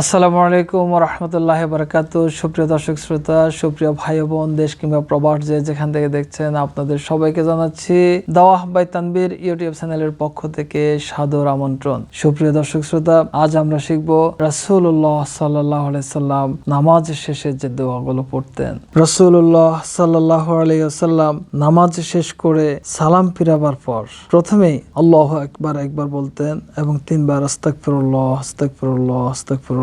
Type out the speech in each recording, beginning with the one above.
আসসালামু আলাইকুম রহমতুল্লাহ বারকাত সুপ্রিয় দর্শক শ্রোতা, সুপ্রিয় ভাই বোন, দেশ কিংবা প্রবাস যে যেখান থেকে দেখছেন, আপনাদের সবাইকে জানাচ্ছি দাওয়াহ বাই তানবীর ইউটিউব চ্যানেলের পক্ষ থেকে সাদর আমন্ত্রণ। সুপ্রিয় দর্শক শ্রোতা, আজ আমরা শিখব রাসূলুল্লাহ সাল্লাহ সাল্লাম নামাজ শেষে যে দোয়াগুলো পড়তেন। রাসূলুল্লাহ সাল্লাহ আলাইসাল্লাম নামাজ শেষ করে সালাম ফিরাবার পর প্রথমেই আল্লাহ একবার একবার বলতেন এবং তিনবার আস্তাগফিরুল্লাহ আস্তাগফিরুল্লাহ।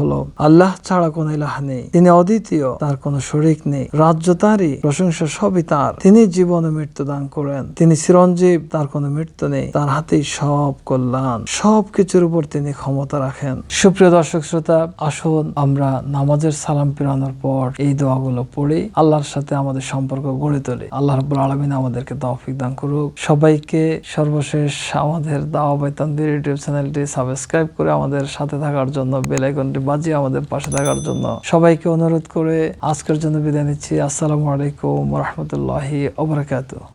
হলো, আল্লাহ ছাড়া কোনো ইলাহ নেই। তিনি অদ্বিতীয়, তার কোনো শরীক নেই। রাজ্য তারই, প্রশংসা সবই তার। তিনি জীবন মৃত্যু দান করেন। তিনি চিরঞ্জীব, তার কোনো মৃত্যু নেই। তার হাতেই সব কল্যাণ। সব কিছুর উপর তিনি ক্ষমতা রাখেন। সুপ্রিয় দর্শক শ্রোতা, আসুন আমরা নামাজের সালাম ফিরানোর পর এই দোয়াগুলো পড়ি। আল্লাহর সাথে আমাদের সম্পর্ক গড়ে তোলে। আল্লাহ রাব্বুল আলামিন আমাদেরকে তৌফিক দান করুক। সবাইকে সর্বশেষ আমাদের দাওয়া বাই তানভীর ইউটিউব চ্যানেলটি সাবস্ক্রাইব করে আমাদের সাথে থাকার জন্য বেল আইকনটি বাজিয়ে আমাদের পাশে থাকার জন্য সবাইকে অনুরোধ করে আজকের জন্য বিদায় নিচ্ছি। আসসালামু আলাইকুম রহমতুল্লাহি ওবরাকাতু